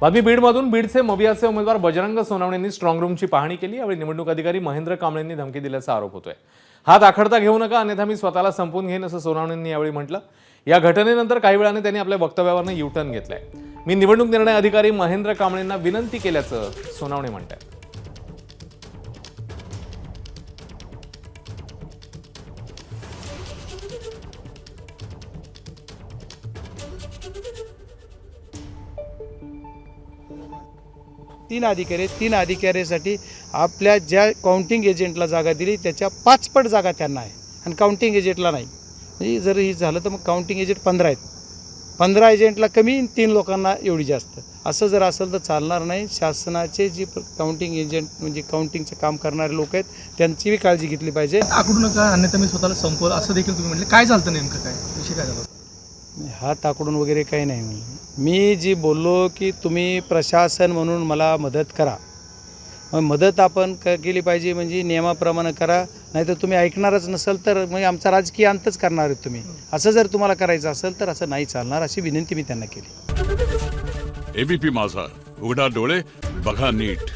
बातमी बीडमधून बीडचे मवियाचे उमेदवार बजरंग सोनावणेंनी स्ट्रॉंग रूमची पाहणी केली. यावेळी निवडणूक अधिकारी महेंद्र कांबळेंनी धमकी दिल्याचा आरोप होतोय. हात आखडता घेऊ नका अन्यथा मी स्वतःला संपून घेईन असं सोनावणेंनी यावेळी म्हटलं. या घटनेनंतर काही वेळाने त्यांनी आपल्या वक्तव्यावरनं युटर्न घेतलंय. मी निवडणूक निर्णय अधिकारी महेंद्र कांबळेंना विनंती केल्याचं सोनवणे म्हणतात तीन अधिकारी आहेत. तीन अधिकाऱ्यासाठी आपल्या ज्या काउंटिंग एजंटला जागा दिली त्याच्या पाचपट जागा त्यांना आहे. आणि काउंटिंग एजंटला नाही. म्हणजे जर हे झालं तर मग काउंटिंग एजंट पंधरा आहेत. पंधरा एजंटला कमी तीन लोकांना एवढी जास्त. असं जर असेल तर चालणार नाही. शासनाचे जी काउंटिंग एजंट म्हणजे काउंटिंगचं काम करणारे लोक आहेत त्यांची बी काळजी घेतली पाहिजे. आकडू नका अन्यथा मी स्वतःला संपवलं? असं देखील तुम्ही म्हटलं. काय झालं नेमकं काय? विषय काय झालं? हात आकडून वगैरे काही नाही म्हणलं. मी जी बोललो की तुम्ही प्रशासन म्हणून मला मदत करा. मग मदत आपण क केली पाहिजे म्हणजे नियमाप्रमाणे करा नाहीतर तुम्ही ऐकणारच नसेल तर मग आमचा राजकीय अंतच करणार आहेत तुम्ही. असं जर तुम्हाला करायचं असेल तर असं नाही चालणार अशी विनंती मी त्यांना केली. एबीपी माझा उघडा डोळे बघा नीट.